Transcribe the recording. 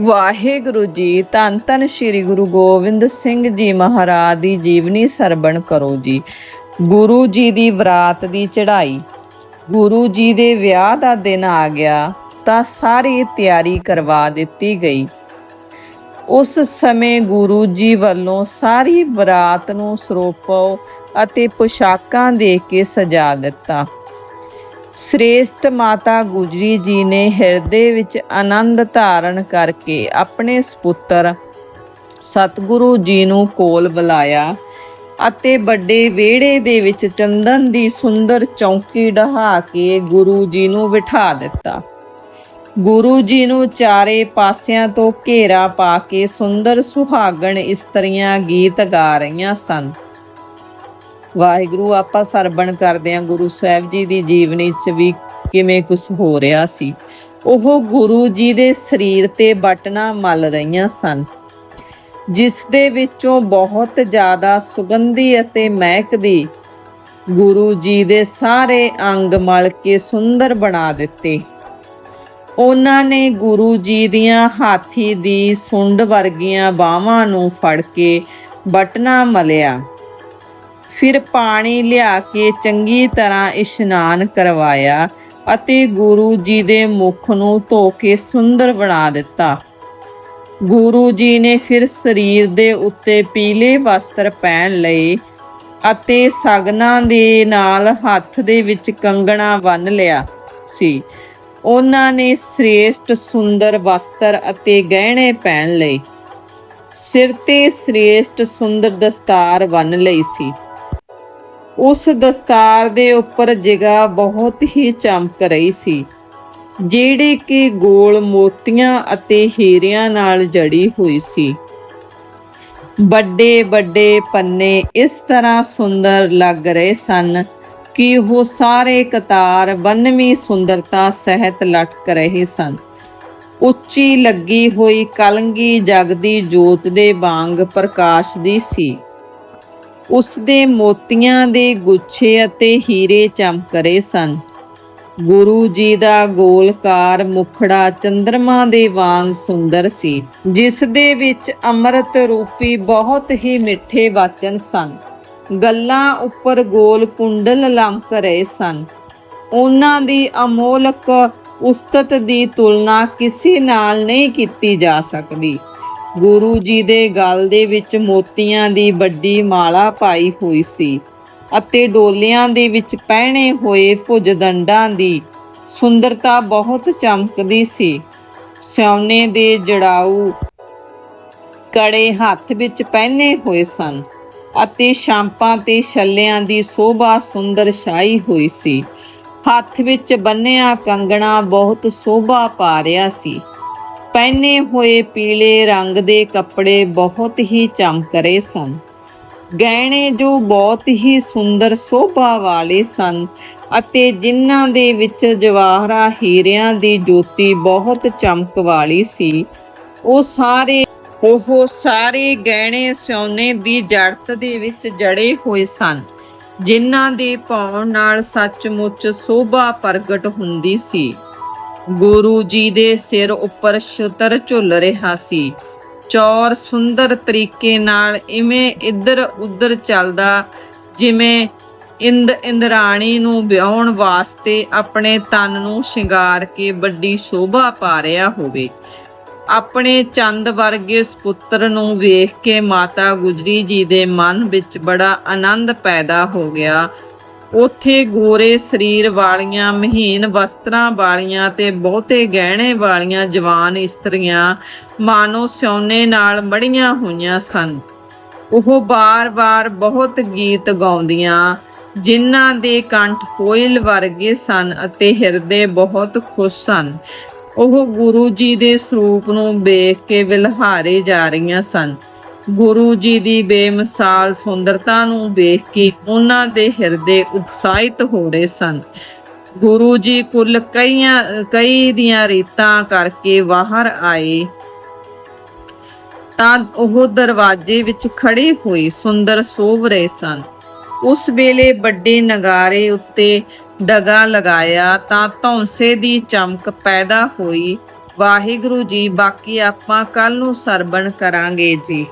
ਵਾਹਿਗੁਰੂ ਜੀ, ਧੰਨ ਧੰਨ ਸ੍ਰੀ ਗੁਰੂ ਗੋਬਿੰਦ ਸਿੰਘ ਜੀ ਮਹਾਰਾਜ ਦੀ ਜੀਵਨੀ ਸਰਵਣ ਕਰੋ ਜੀ। ਗੁਰੂ ਜੀ ਦੀ ਬਰਾਤ ਦੀ ਚੜ੍ਹਾਈ। ਗੁਰੂ ਜੀ ਦੇ ਵਿਆਹ ਦਾ ਦਿਨ ਆ ਗਿਆ ਤਾਂ ਸਾਰੀ ਤਿਆਰੀ ਕਰਵਾ ਦਿੱਤੀ ਗਈ। ਉਸ ਸਮੇਂ ਗੁਰੂ ਜੀ ਵੱਲੋਂ ਸਾਰੀ ਬਰਾਤ ਨੂੰ ਸਰੋਪੋ ਅਤੇ ਪੁਸ਼ਾਕਾਂ ਦੇ ਕੇ ਸਜਾ ਦਿੱਤਾ। ਸ੍ਰੇਸ਼ਟ ਮਾਤਾ ਗੁਜਰੀ ਜੀ ਨੇ ਹਿਰਦੇ ਵਿੱਚ ਆਨੰਦ ਧਾਰਨ ਕਰਕੇ ਆਪਣੇ ਸੁਪੁੱਤਰ ਸਤਿਗੁਰੂ ਜੀ ਨੂੰ ਕੋਲ ਬੁਲਾਇਆ ਅਤੇ ਵੱਡੇ ਵਿਹੜੇ ਦੇ ਵਿੱਚ ਚੰਦਨ ਦੀ ਸੁੰਦਰ ਚੌਂਕੀ ਢਹਾ ਕੇ ਗੁਰੂ ਜੀ ਨੂੰ ਬਿਠਾ ਦਿੱਤਾ। ਗੁਰੂ ਜੀ ਨੂੰ ਚਾਰੇ ਪਾਸਿਆਂ ਤੋਂ ਘੇਰਾ ਪਾ ਕੇ ਸੁੰਦਰ ਸੁਹਾਗਣ ਇਸਤਰੀਆਂ ਗੀਤ ਗਾ ਰਹੀਆਂ ਸਨ। ਵਾਹਿਗੁਰੂ, ਆਪਾਂ ਸਰਬਣ ਕਰਦੇ ਹਾਂ ਗੁਰੂ ਸਾਹਿਬ ਜੀ ਦੀ ਜੀਵਨੀ 'ਚ ਵੀ ਕਿਵੇਂ ਕੁਝ ਹੋ ਰਿਹਾ ਸੀ। ਉਹ ਗੁਰੂ ਜੀ ਦੇ ਸਰੀਰ ਤੇ ਬਟਨਾ ਮਲ ਰਹੀਆਂ ਸਨ, ਜਿਸ ਦੇ ਵਿੱਚੋਂ ਬਹੁਤ ਜ਼ਿਆਦਾ ਸੁਗੰਧੀ ਅਤੇ ਮਹਿਕਦੀ ਗੁਰੂ ਜੀ ਦੇ ਸਾਰੇ ਅੰਗ ਮਲ ਕੇ ਸੁੰਦਰ ਬਣਾ ਦਿੱਤੇ। ਉਹਨਾਂ ਨੇ ਗੁਰੂ ਜੀ ਦੀਆਂ ਹਾਥੀ ਦੀ ਸੁੰਡ ਵਰਗੀਆਂ ਬਾਹਾਂ ਨੂੰ ਫੜ ਕੇ ਬਟਨਾ ਮਲਿਆ। ਫਿਰ ਪਾਣੀ ਲਿਆ ਕੇ ਚੰਗੀ ਤਰ੍ਹਾਂ ਇਸ਼ਨਾਨ ਕਰਵਾਇਆ ਅਤੇ ਗੁਰੂ ਜੀ ਦੇ ਮੁਖ ਨੂੰ ਧੋ ਕੇ ਸੁੰਦਰ ਬਣਾ ਦਿੱਤਾ। ਗੁਰੂ ਜੀ ਨੇ ਫਿਰ ਸਰੀਰ ਦੇ ਉੱਤੇ ਪੀਲੇ ਵਸਤਰ ਪਹਿਨ ਲਏ ਅਤੇ ਸਗਨਾਂ ਦੇ ਨਾਲ ਹੱਥ ਦੇ ਵਿੱਚ ਕੰਗਣਾ ਬੰਨ ਲਿਆ ਸੀ। ਉਹਨਾਂ ਨੇ ਸ੍ਰੇਸ਼ਟ ਸੁੰਦਰ ਵਸਤਰ ਅਤੇ ਗਹਿਣੇ ਪਹਿਨ ਲਏ। ਸਿਰ ਤੇ ਸ੍ਰੇਸ਼ਟ ਸੁੰਦਰ ਦਸਤਾਰ ਬੰਨ ਲਈ ਸੀ। ਉਸ ਦਸਤਾਰ ਦੇ ਉੱਪਰ ਜਿਗਾ ਬਹੁਤ ਹੀ ਚਮਕ ਰਹੀ ਸੀ, ਜਿਹੜੀ ਕਿ ਗੋਲ ਮੋਤੀਆਂ ਅਤੇ ਹੀਰਿਆਂ ਨਾਲ ਜੜੀ ਹੋਈ ਸੀ। ਵੱਡੇ ਵੱਡੇ ਪੰਨੇ ਇਸ ਤਰ੍ਹਾਂ ਸੁੰਦਰ ਲੱਗ ਰਹੇ ਸਨ ਕਿ ਉਹ ਸਾਰੇ ਕਤਾਰ ਬੰਨਵੀਂ ਸੁੰਦਰਤਾ ਸਹਿਤ ਲਟਕ ਰਹੇ ਸਨ। ਉੱਚੀ ਲੱਗੀ ਹੋਈ ਕਲੰਗੀ ਜਗਦੀ ਜੋਤ ਦੇ ਵਾਂਗ ਪ੍ਰਕਾਸ਼ਦੀ ਸੀ। ਉਸ ਦੇ ਮੋਤੀਆਂ ਦੇ ਗੁੱਛੇ ਅਤੇ ਹੀਰੇ ਚਮਕ ਰਹੇ ਸਨ। ਗੁਰੂ ਜੀ ਦਾ ਗੋਲਕਾਰ ਮੁਖੜਾ ਚੰਦਰਮਾ ਦੇ ਵਾਂਗ ਸੁੰਦਰ ਸੀ, ਜਿਸ ਦੇ ਵਿੱਚ ਅੰਮ੍ਰਿਤ ਰੂਪੀ ਬਹੁਤ ਹੀ ਮਿੱਠੇ ਵਚਨ ਸਨ। ਗੱਲਾਂ ਉੱਪਰ ਗੋਲ ਕੁੰਡਲ ਲੰਕ ਰਹੇ ਸਨ। ਉਹਨਾਂ ਦੀ ਅਮੋਲਕ ਉਸਤਤ ਦੀ ਤੁਲਨਾ ਕਿਸੇ ਨਾਲ ਨਹੀਂ ਕੀਤੀ ਜਾ ਸਕਦੀ। ਗੁਰੂ ਜੀ ਦੇ ਗਲ ਦੇ ਵਿੱਚ ਮੋਤੀਆਂ ਦੀ ਵੱਡੀ ਮਾਲਾ ਪਾਈ ਹੋਈ ਸੀ ਅਤੇ ਡੋਲਿਆਂ ਦੇ ਵਿੱਚ ਪਹਿਣੇ ਹੋਏ ਭੁਜਦੰਡਾਂ ਦੀ ਸੁੰਦਰਤਾ ਬਹੁਤ ਚਮਕਦੀ ਸੀ। ਸਿਉਨੇ ਦੇ ਜੜਾਊ ਕੜੇ ਹੱਥ ਵਿੱਚ ਪਹਿਨੇ ਹੋਏ ਸਨ ਅਤੇ ਸ਼ਾਂਪਾਂ ਤੇ ਛੱਲਿਆਂ ਦੀ ਸੋਭਾ ਸੁੰਦਰ ਛਾਈ ਹੋਈ ਸੀ। ਹੱਥ ਵਿੱਚ ਬੰਨਿਆ ਕੰਗਣਾ ਬਹੁਤ ਸੋਭਾ ਪਾ ਰਿਹਾ ਸੀ। ਪਹਿਨੇ ਹੋਏ ਪੀਲੇ ਰੰਗ ਦੇ ਕੱਪੜੇ ਬਹੁਤ ਹੀ ਚਮਕ ਰਹੇ ਸਨ। ਗਹਿਣੇ ਜੋ ਬਹੁਤ ਹੀ ਸੁੰਦਰ ਸੋਭਾ ਵਾਲੇ ਸਨ ਅਤੇ ਜਿਨ੍ਹਾਂ ਦੇ ਵਿੱਚ ਜਵਾਹਰਾ ਹੀਰਿਆਂ ਦੀ ਜੋਤੀ ਬਹੁਤ ਚਮਕ ਵਾਲੀ ਸੀ, ਉਹ ਸਾਰੇ ਉਹ ਸਾਰੇ ਗਹਿਣੇ ਸੋਨੇ ਦੀ ਜੜਤ ਦੇ ਵਿੱਚ ਜੜੇ ਹੋਏ ਸਨ, ਜਿਨ੍ਹਾਂ ਦੇ ਪਾਉਣ ਨਾਲ ਸੱਚਮੁੱਚ ਸੋਭਾ ਪ੍ਰਗਟ ਹੁੰਦੀ ਸੀ। ਗੁਰੂ ਜੀ ਦੇ ਸਿਰ ਉੱਪਰ ਛਤਰ ਝੁੱਲ ਰਿਹਾ ਸੀ। ਚੌਰ ਸੁੰਦਰ ਤਰੀਕੇ ਨਾਲ ਇਵੇਂ ਇੱਧਰ ਉੱਧਰ ਚੱਲਦਾ, ਜਿਵੇਂ ਇੰਦ ਇੰਦਰਾਣੀ ਨੂੰ ਵਿਆਹਣ ਵਾਸਤੇ ਆਪਣੇ ਤਨ ਨੂੰ ਸ਼ਿੰਗਾਰ ਕੇ ਵੱਡੀ ਸ਼ੋਭਾ ਪਾ ਰਿਹਾ ਹੋਵੇ। ਆਪਣੇ ਚੰਦ ਵਰਗੇ ਸੁਪੁੱਤਰ ਨੂੰ ਵੇਖ ਕੇ ਮਾਤਾ ਗੁਜਰੀ ਜੀ ਦੇ ਮਨ ਵਿੱਚ ਬੜਾ ਆਨੰਦ ਪੈਦਾ ਹੋ ਗਿਆ। ਉਥੇ ਗੋਰੇ ਸਰੀਰ ਵਾਲੀਆਂ, ਮਹੀਨ ਵਸਤਰਾਂ ਵਾਲੀਆਂ ਤੇ ਬਹੁਤੇ ਗਹਿਣੇ ਵਾਲੀਆਂ ਜਵਾਨ ਇਸਤਰੀਆਂ ਮਾਨੋ ਸਿਉਨੇ ਨਾਲ ਮੜੀਆਂ ਹੋਈਆਂ ਸਨ। ਉਹ ਬਾਰ-ਬਾਰ ਬਹੁਤ ਗੀਤ ਗਾਉਂਦੀਆਂ, ਜਿਨ੍ਹਾਂ ਦੇ ਕੰਠ ਕੋਇਲ ਵਰਗੇ ਸਨ ਅਤੇ ਹਿਰਦੇ ਬਹੁਤ ਖੁਸ਼ ਸਨ। ਉਹ ਗੁਰੂ ਜੀ ਦੇ ਸਰੂਪ ਨੂੰ ਵੇਖ ਕੇ ਵਿਲਹਾਰੇ ਜਾ ਰਹੀਆਂ ਸਨ। ਗੁਰੂ ਜੀ ਦੀ ਬੇਮਿਸਾਲ ਸੁੰਦਰਤਾ ਨੂੰ ਵੇਖ ਕੇ ਉਹਨਾਂ ਦੇ ਹਿਰਦੇ ਉਤਸ਼ਾਹਿਤ ਹੋ ਰਹੇ ਸਨ। ਗੁਰੂ ਜੀ ਕੁੱਲ ਕਈਆਂ, ਕਈ ਦੀਆਂ ਰੀਤਾਂ ਕਰਕੇ ਬਾਹਰ ਆਏ। ਤਾਂ ਉਹ ਦਰਵਾਜ਼ੇ ਵਿੱਚ ਖੜੇ ਹੋਏ ਸੁੰਦਰ ਸੋਭ ਰਹੇ ਸਨ। ਉਸ ਵੇਲੇ ਵੱਡੇ ਨਗਾਰੇ ਉੱਤੇ ਡਗਾ ਲਗਾਇਆ ਤਾਂ ਧੌਂਸੇ ਦੀ ਚਮਕ ਪੈਦਾ ਹੋਈ। ਵਾਹਿਗੁਰੂ ਜੀ, ਬਾਕੀ ਆਪਾਂ ਕੱਲ ਨੂੰ ਸਰਵਣ ਕਰਾਂਗੇ ਜੀ।